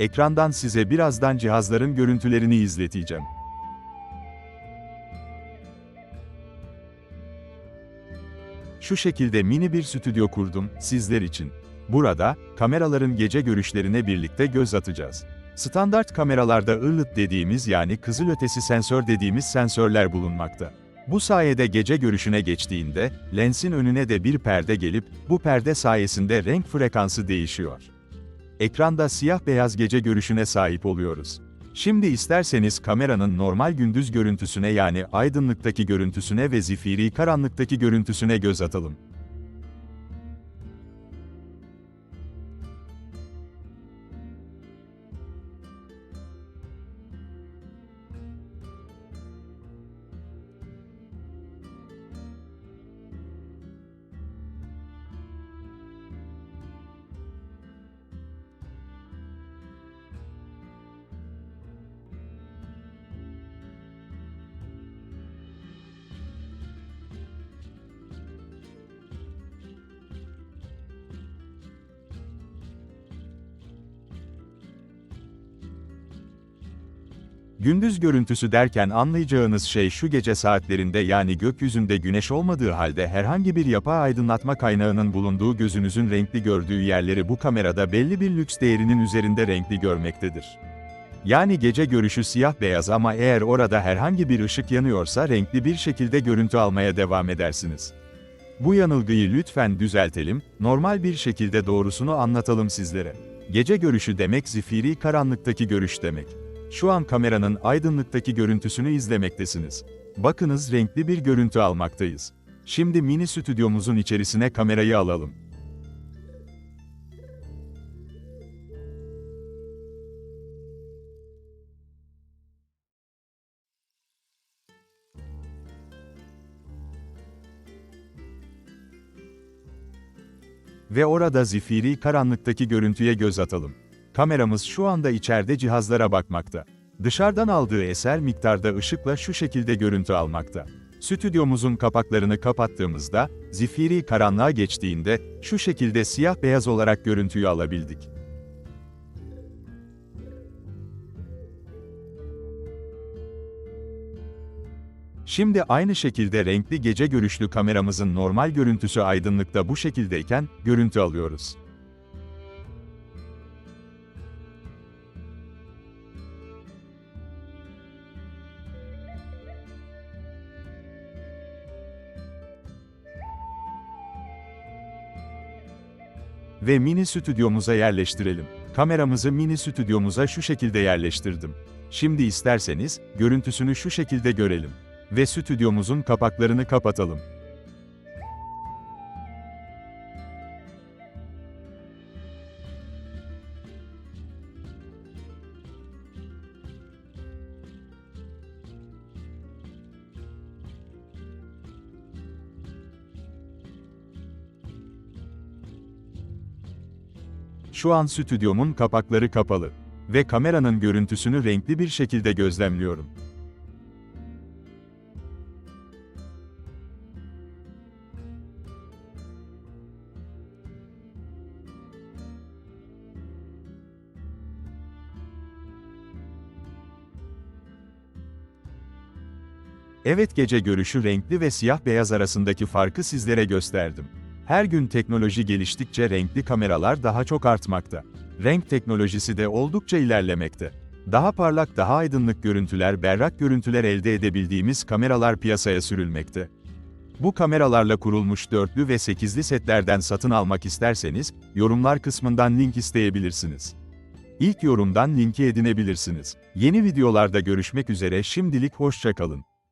Ekrandan size birazdan cihazların görüntülerini izleteceğim. Şu şekilde mini bir stüdyo kurdum sizler için. Burada kameraların gece görüşlerine birlikte göz atacağız. Standart kameralarda ırlıt dediğimiz yani kızılötesi sensör dediğimiz sensörler bulunmakta. Bu sayede gece görüşüne geçtiğinde lensin önüne de bir perde gelip bu perde sayesinde renk frekansı değişiyor. Ekranda siyah beyaz gece görüşüne sahip oluyoruz. Şimdi isterseniz kameranın normal gündüz görüntüsüne yani aydınlıktaki görüntüsüne ve zifiri karanlıktaki görüntüsüne göz atalım. Gündüz görüntüsü derken anlayacağınız şey şu gece saatlerinde yani gökyüzünde güneş olmadığı halde herhangi bir yapay aydınlatma kaynağının bulunduğu gözünüzün renkli gördüğü yerleri bu kamerada belli bir lüks değerinin üzerinde renkli görmektedir. Yani gece görüşü siyah beyaz ama eğer orada herhangi bir ışık yanıyorsa renkli bir şekilde görüntü almaya devam edersiniz. Bu yanılgıyı lütfen düzeltelim, normal bir şekilde doğrusunu anlatalım sizlere. Gece görüşü demek zifiri karanlıktaki görüş demek. Şu an kameranın aydınlıktaki görüntüsünü izlemektesiniz. Bakınız renkli bir görüntü almaktayız. Şimdi mini stüdyomuzun içerisine kamerayı alalım. Ve orada zifiri karanlıktaki görüntüye göz atalım. Kameramız şu anda içeride cihazlara bakmakta. Dışarıdan aldığı eser miktarda ışıkla şu şekilde görüntü almakta. Stüdyomuzun kapaklarını kapattığımızda, zifiri karanlığa geçtiğinde, şu şekilde siyah beyaz olarak görüntüyü alabildik. Şimdi aynı şekilde renkli gece görüşlü kameramızın normal görüntüsü aydınlıkta bu şekildeyken, görüntü alıyoruz. Ve mini stüdyomuza yerleştirelim. Kameramızı mini stüdyomuza şu şekilde yerleştirdim. Şimdi isterseniz, görüntüsünü şu şekilde görelim. Ve stüdyomuzun kapaklarını kapatalım. Şu an stüdyomun kapakları kapalı ve kameranın görüntüsünü renkli bir şekilde gözlemliyorum. Evet gece görüşü renkli ve siyah beyaz arasındaki farkı sizlere gösterdim. Her gün teknoloji geliştikçe renkli kameralar daha çok artmakta. Renk teknolojisi de oldukça ilerlemekte. Daha parlak, daha aydınlık görüntüler, berrak görüntüler elde edebildiğimiz kameralar piyasaya sürülmekte. Bu kameralarla kurulmuş dörtlü ve sekizli setlerden satın almak isterseniz, yorumlar kısmından link isteyebilirsiniz. İlk yorumdan linki edinebilirsiniz. Yeni videolarda görüşmek üzere şimdilik hoşçakalın.